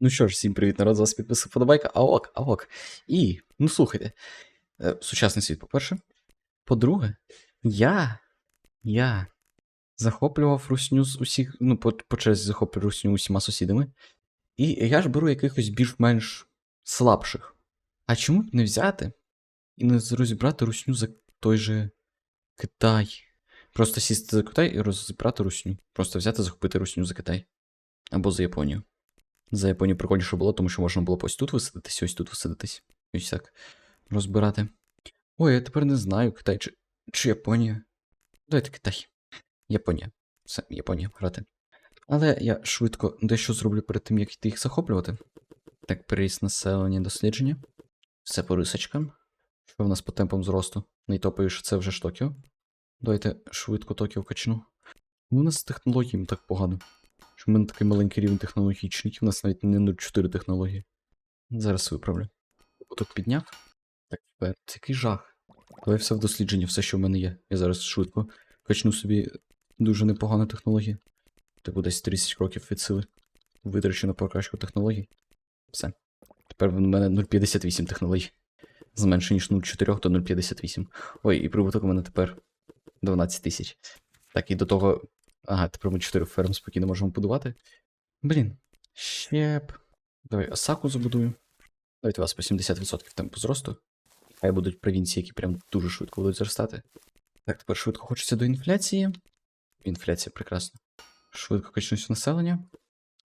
Ну що ж, всім привіт, народ, з вас підписав подобайка, аок, аок. І, ну слухайте, е, сучасний світ, по-перше. По-друге, я, я захоплював русню з усіх, ну, по, по черзі захоплював русню усіма сусідами. І я ж беру якихось більш-менш слабших. А чому б не взяти і не розібрати русню за той же Китай? Просто сісти за Китай і розібрати русню. Просто взяти, захопити русню за Китай. Або за Японію. За Японію прикольніше було, тому що можна було ось тут висадитись, ось тут висадитись. Ось так розбирати. Ой, я тепер не знаю, Китай чи, чи Японія. Давайте Китай. Японія. Все, Японія грати. Але я швидко дещо зроблю перед тим, як йти їх захоплювати. Так, переріс населення дослідження. Все по рисочкам. Що в нас по темпам зросту? Найтоповіше це вже ж Токіо. Давайте швидко Токіо качну. Ну, У нас з технологіями так погано. Що в мене такий маленький рівень технологічний, у нас навіть не 0,4 технології. Зараз виправлю. Поток підняв. Так, тепер. Це який жах. Давай все в дослідження, все, що в мене є. Я зараз швидко качну собі дуже непогану технологію. Типу десь 30 кроків від сили. Витрачу на покращку технологій. Все. Тепер в мене 0,58 технологій. Зменше, ніж 0,4 до 0,58. Ой, і прибуток у мене тепер 12 тисяч. Так, і до того. Ага, тепер ми 4 ферм спокійно можемо будувати. Блін. Ще б. Давай Осаку забудую. Давайте у вас по 70% темпу зросту. Хай будуть провінції, які прям дуже швидко будуть зростати. Так, тепер швидко хочеться до інфляції. Інфляція прекрасна. Швидко качнусь населення.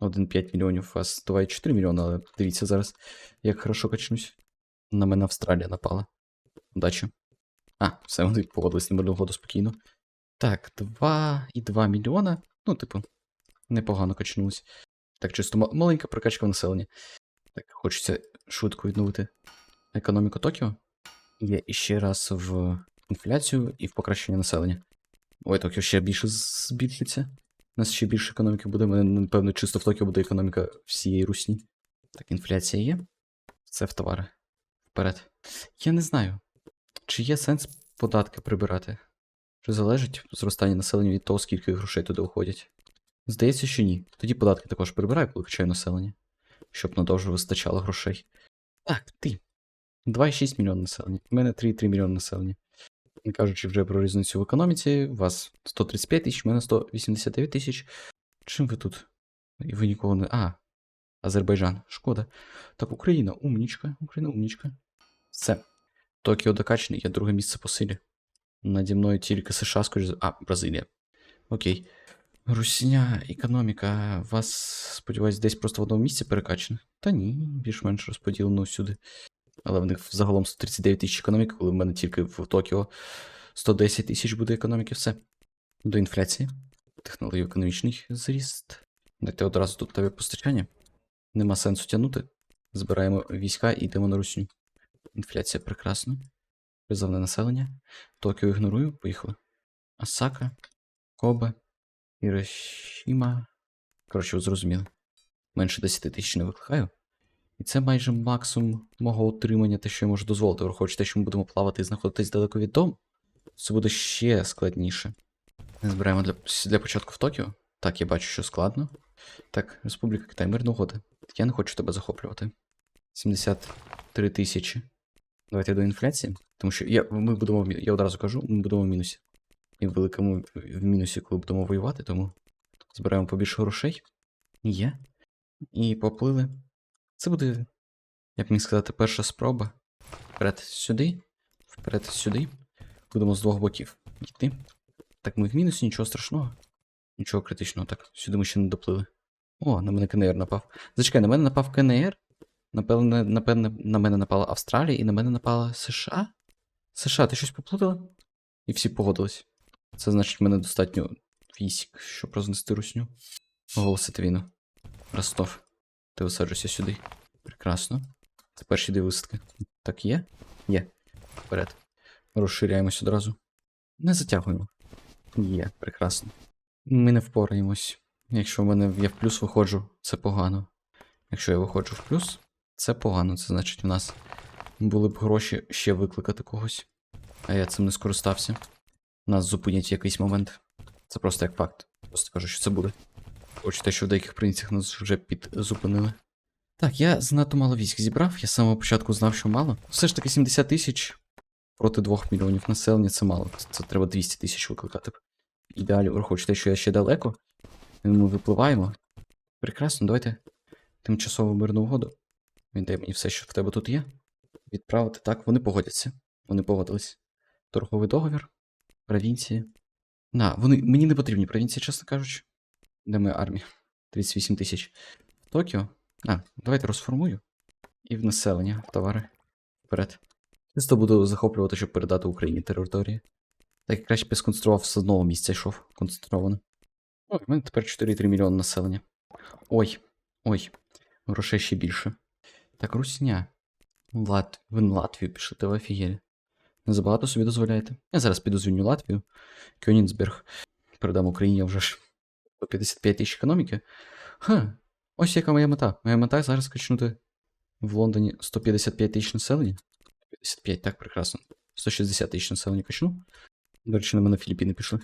1,5 мільйонів, вас 2,4 мільйона, але дивіться зараз, як хорошо качнусь. На мене Австралія напала. Удачі. А, все, вони погодились на мирну угоду спокійно. Так, 2,2 мільйона. Ну, типу, непогано качнулись. Так, чисто маленька прокачка населення. Так, хочеться швидко відновити економіку Токіо. Є іще раз в інфляцію і в покращення населення. Ой, Токіо ще більше збільшиться. У нас ще більше економіки буде. Мене, напевно, чисто в Токіо буде економіка всієї русні. Так, інфляція є. Це в товари. Вперед. Я не знаю, чи є сенс податки прибирати. Чи залежить зростання населення від того, скільки грошей туди уходять? Здається, що ні. Тоді податки також прибираю, коли качаю населення, щоб надовже вистачало грошей. Так, ти. 2,6 мільйона населення. У мене 3,3 мільйона населення. Не кажучи вже про різницю в економіці, у вас 135 тисяч, у мене 189 тисяч. Чим ви тут? І ви нікого не. А, Азербайджан. Шкода. Так, Україна, умнічка, Україна, умнічка. Все. Токіо докачаний, я друге місце по силі. Наді мною тільки США, скоріш. А, Бразилія. Окей. Русня, економіка. Вас, сподіваюсь, десь просто в одному місці перекачане? Та ні, більш-менш розподілено всюди. Але в них загалом 139 тисяч економіки, коли в мене тільки в Токіо 110 тисяч буде економіки, все. До інфляції. Технологій економічний зріст. Дайте одразу тут тебе постачання. Нема сенсу тягнути. Збираємо війська і йдемо на русню. Інфляція прекрасна. Призовне населення. Токіо ігнорую, поїхали. Осака, Кобе, Хірошіма. Коротше, ви зрозуміли. Менше 10 тисяч не викликаю. І це майже максимум мого утримання, те, що я можу дозволити, враховуючи те, що ми будемо плавати і знаходитись далеко від дому. Це буде ще складніше. Ми збираємо для, для початку в Токіо. Так, я бачу, що складно. Так, Республіка Китай, мирна. Так я не хочу тебе захоплювати. 73 тисячі. Давайте до інфляції. Тому що я, ми будемо, я одразу кажу, ми будемо в мінусі. І в великому в мінусі, коли будемо воювати, тому збираємо побільше грошей. Є. І поплили. Це буде, як мені сказати, перша спроба. Вперед сюди, вперед сюди. Будемо з двох боків йти. Так, ми в мінусі, нічого страшного. Нічого критичного, так, сюди ми ще не доплили. О, на мене КНР напав. Зачекай, на мене напав КНР. Напевне, напевне, на мене напала Австралія і на мене напала США. США, ти щось поплутала? І всі погодились. Це значить, в мене достатньо військ, щоб рознести русню. Оголосити війну. Ростов. Ти висаджуйся сюди. Прекрасно. Це перші дві висадки. Так є? Є. Вперед. Розширяємось одразу. Не затягуємо. Є, прекрасно. Ми не впораємось. Якщо в мене я в плюс виходжу, це погано. Якщо я виходжу в плюс, це погано. Це значить, в нас були б гроші ще викликати когось. А я цим не скористався. Нас зупинять в якийсь момент. Це просто як факт. Просто кажу, що це буде. Хоч те, що в деяких провінціях нас вже підзупинили. Так, я занадто мало військ зібрав, я з самого початку знав, що мало. Все ж таки 70 тисяч проти 2 мільйонів населення це мало. Це треба 200 тисяч викликати. Ідеалі, враховуючи те, що я ще далеко. Ми випливаємо. Прекрасно, давайте тимчасову мирну угоду. Віддай мені все, що в тебе тут є. Відправити так, вони погодяться. Вони погодились. Торговий договір, провінції. На, вони мені не потрібні провінції, чесно кажучи. Де моя армія? 38 тисяч. Токіо. А, давайте розформую. І в населення, товари. Вперед. Чисто буду захоплювати, щоб передати Україні території. Так як краще б я сконцентрував з одного місця йшов концентровано. Ой, в мене тепер 4,3 мільйони населення. Ой, ой, грошей ще більше. Так, Русня. Лат... Ви на Латвію пішли, ви офігелі. Не забагато собі дозволяєте. Я зараз піду звільню Латвію. Кьонінсберг. Передам Україні вже ж по 55 тисяч економіки. Ха, ось яка моя мета. Моя мета зараз качнути в Лондоні 155 тисяч населення. 55, так, прекрасно. 160 тисяч населення качну. До речі, на мене Філіппіни пішли.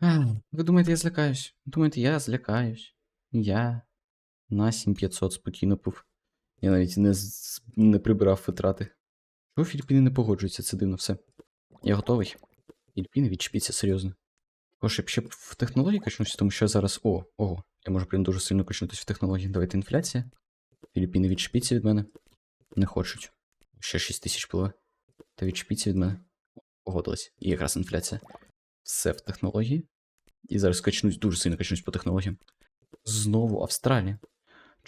А, ви думаєте, я злякаюсь? Думаєте, я злякаюсь? Я на 7500 спокійно пув. Я навіть не, не прибирав витрати. Чого Філіппіни не погоджуються, це дивно все. Я готовий. Філіппіни відчепіться серйозно. Також я б ще в технології качнуся, тому що зараз. О, ого, я можу прям дуже сильно качнутися в технології. Давайте інфляція. Філіппіни відчепіться від мене. Не хочуть. Ще 6 тисяч пливе. Та відчепіться від мене. Погодились. І якраз інфляція. Все в технології. І зараз качнусь, дуже сильно качнусь по технологіям. Знову Австралія.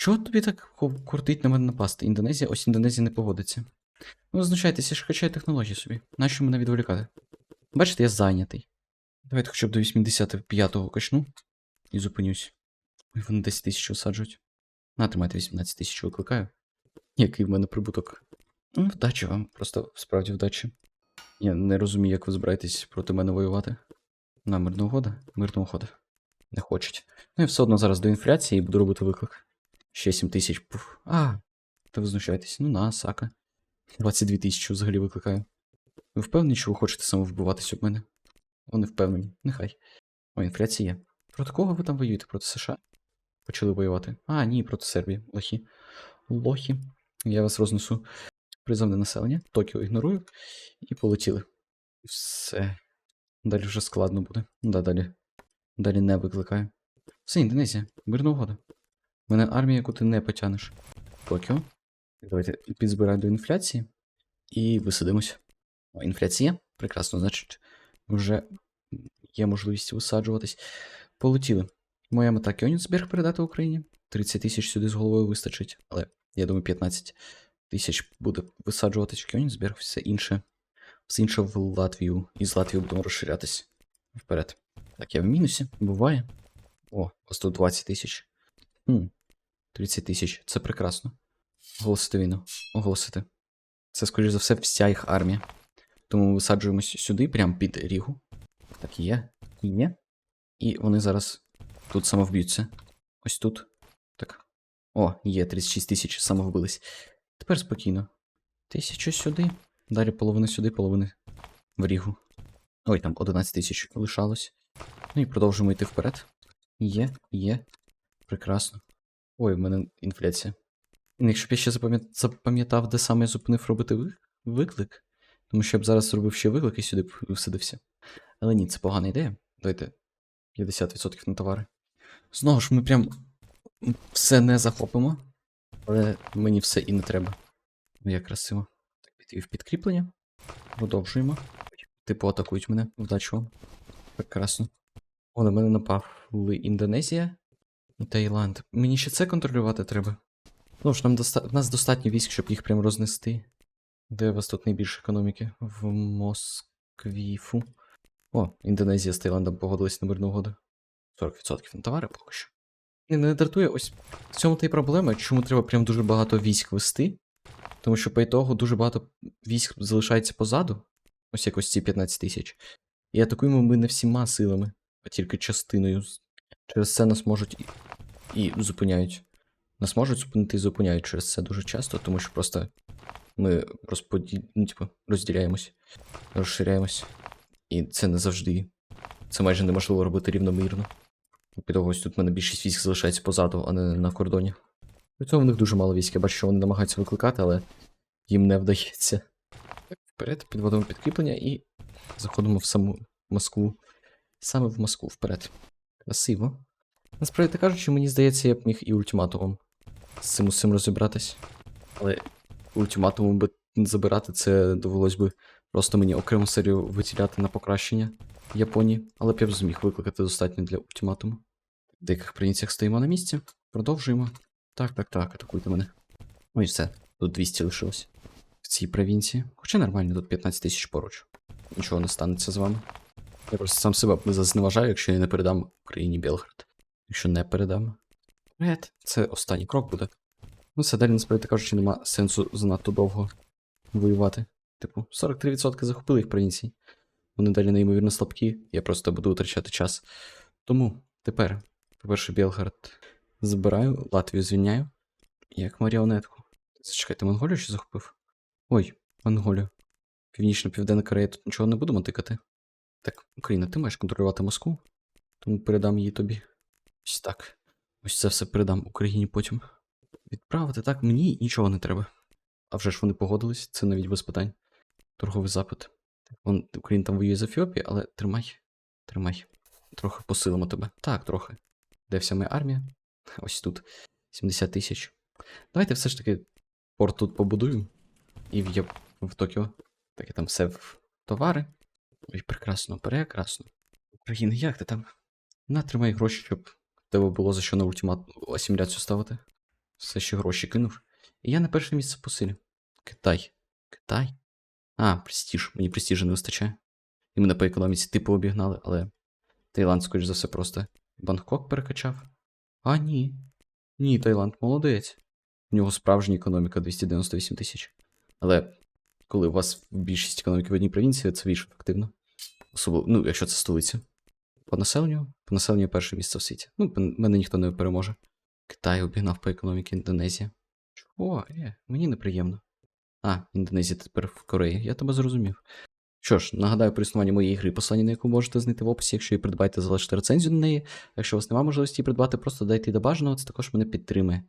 Чого тобі так кортить на мене напасти? Індонезія? Ось Індонезія не погодиться. Ну, знущайтеся, я ж качаю технології собі. Нащо мене відволікати? Бачите, я зайнятий. Давайте хоча б до 85-го качну і зупинюсь. Ой, вони 10 тисяч висаджують. На, тримайте 18 тисяч викликаю. Який в мене прибуток. Ну, вдачі вам, просто справді вдачі. Я не розумію, як ви збираєтесь проти мене воювати. На мирна угода? Мирна угода. Не хочуть. Ну і все одно зараз до інфляції і буду робити виклик. Ще 7 тисяч. Пуф. А, та ви знущаєтесь. Ну на, сака. 22 тисячі взагалі викликаю. Ви впевнені, що ви хочете самовбиватись об мене? Вони впевнені, нехай. О, інфляція є. Проти кого ви там воюєте? Проти США? Почали воювати. А, ні, проти Сербії. Лохі. Лохі. Я вас рознесу. Призовне населення. Токіо ігнорую. І полетіли. Все. Далі вже складно буде. Да, далі. Далі не викликаю. Все, Індонезія. Мирна угода. Мене армія, яку ти не потягнеш. Токіо. Давайте підзбираю до інфляції. І висадимось. О, інфляція. Прекрасно, значить, вже є можливість висаджуватись. Полетіли. Моя мета Кьонінсберг передати Україні. 30 тисяч сюди з головою вистачить, але я думаю, 15 тисяч буде висаджуватись в Кьонінсберг, все інше. Все інше в Латвію. І з Латвії будемо розширятись. Вперед. Так, я в мінусі. Буває. О, ось тут 20 тисяч. 30 тисяч. Це прекрасно. Оголосити війну. Оголосити. Це, скоріш за все, вся їх армія. Тому ми висаджуємось сюди, прямо під Рігу. Так і є. І є. І вони зараз тут самовб'ються. Ось тут. Так. О, є 36 тисяч самовбились. Тепер спокійно. Тисячу сюди. Далі половина сюди, половина в Рігу. Ой, там 11 тисяч лишалось. Ну і продовжуємо йти вперед. Є, є. Прекрасно. Ой, в мене інфляція. Якщо б я ще запам'ятав, де саме я зупинив робити виклик, тому що я б зараз зробив ще виклик і сюди б висадився. Але ні, це погана ідея. Давайте 50% на товари. Знову ж, ми прям все не захопимо, але мені все і не треба. Ну, Як красиво. Так, підвів підкріплення. Продовжуємо. Типу атакують мене. Вдачі вам. Прекрасно. О, на мене напали Індонезія Таїланд. Мені ще це контролювати треба. Ну ж, нам доста... в нас достатньо військ, щоб їх прям рознести. Де у вас тут найбільше економіки? В Москві. Фу. О, Індонезія з Таїландом погодились на мирну угоду. 40% на товари поки що. Не, не дратує, ось в цьому та й проблема, чому треба прям дуже багато військ вести. Тому що по ітогу дуже багато військ залишається позаду. Ось якось ці 15 тисяч. І атакуємо ми не всіма силами, а тільки частиною. Через це нас можуть і, і зупиняють. Нас можуть зупинити і зупиняють через це дуже часто, тому що просто ми розподі... ну, типу, розділяємось, розширяємось. І це не завжди. Це майже неможливо робити рівномірно. Під тут в мене більшість військ залишається позаду, а не на кордоні. При цьому в них дуже мало військ. Я бачу, що вони намагаються викликати, але їм не вдається. Так, вперед, підводимо підкріплення і заходимо в саму Москву. Саме в Москву вперед. Красиво. Насправді кажучи, мені здається, я б міг і ультиматумом з цим усім розібратись. Але ультиматумом би забирати це довелось би просто мені окрему серію виділяти на покращення Японії, але б я б зміг викликати достатньо для ультиматуму. В деяких провінціях стоїмо на місці, продовжуємо. Так, так, так, атакуйте мене. Ой, все, тут 200 лишилось. В цій провінції. Хоча нормально, тут 15 тисяч поруч. Нічого не станеться з вами. Я просто сам себе зневажаю, якщо я не передам Україні Білград. Якщо не передам. Це останній крок буде. Ну, все далі, насправді кажучи, нема сенсу занадто довго воювати. Типу, 43% захопили їх провінцій. Вони далі неймовірно слабкі, я просто буду витрачати час. Тому тепер, по-перше, Білград забираю, Латвію звільняю. Як маріонетку. Зачекайте, Монголію ще захопив? Ой, Монголію. Північно-Південна Корея тут нічого не будемо тикати. Так, Україна, ти маєш контролювати Москву, тому передам її тобі. Ось так. Ось це все передам Україні потім. Відправити так, мені нічого не треба. А вже ж вони погодились, це навіть без питань. Торговий запит. Вон Україна там воює з Ефіопією, але тримай. Тримай. Трохи посилимо тебе. Так, трохи. Де вся моя армія? Ось тут. 70 тисяч. Давайте все ж таки порт тут побудую. І в, в Токіо. Таке там все в товари. Ой, прекрасно, прекрасно. Україна, як ти там? На, тримай гроші, щоб тебе було за що на ультимат асиміляцію ставити. Все ще гроші кинув. І я на перше місце по силі. Китай. Китай? А, престіж. Мені престіжа не вистачає. І мене по економіці типу обігнали, але Таїланд, скоріш за все, просто Бангкок перекачав. А, ні. Ні, Таїланд молодець. У нього справжня економіка 298 тисяч. Але коли у вас більшість економіки в одній провінції, це більш ефективно. Особливо, ну, якщо це столиця. По населенню? По населенню перше місце в світі. Ну, мене ніхто не переможе. Китай обігнав по економіці Індонезія. Чого? Е, мені неприємно. А, Індонезія тепер в Кореї, я тебе зрозумів. Що ж, нагадаю про існування моєї гри, послання на яку можете знайти в описі. Якщо її придбаєте, залиште рецензію на неї. Якщо у вас немає можливості її придбати, просто дайте до бажаного, це також мене підтримує.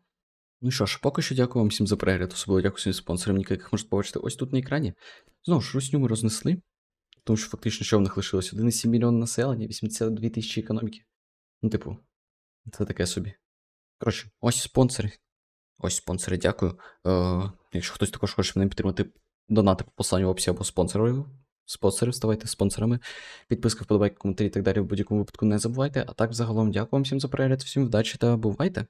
Ну що ж, поки що дякую вам всім за перегляд, особливо дякую своїм спонсорам, яких можете побачити ось тут на екрані. Знову ж, русню ми рознесли, тому що фактично що в них лишилось? 1,7 мільйон населення, 82 тисячі економіки. Ну, типу, це таке собі. Коротше, ось спонсори. Ось спонсори, дякую. Е, якщо хтось також хоче мене підтримати, донати по посланню в описі або спонсорів. Спонсори, ставайте спонсорами. Підписка, вподобайки, коментарі і так далі в будь-якому випадку не забувайте. А так, загалом, дякую вам всім за перегляд, всім вдачі та бувайте!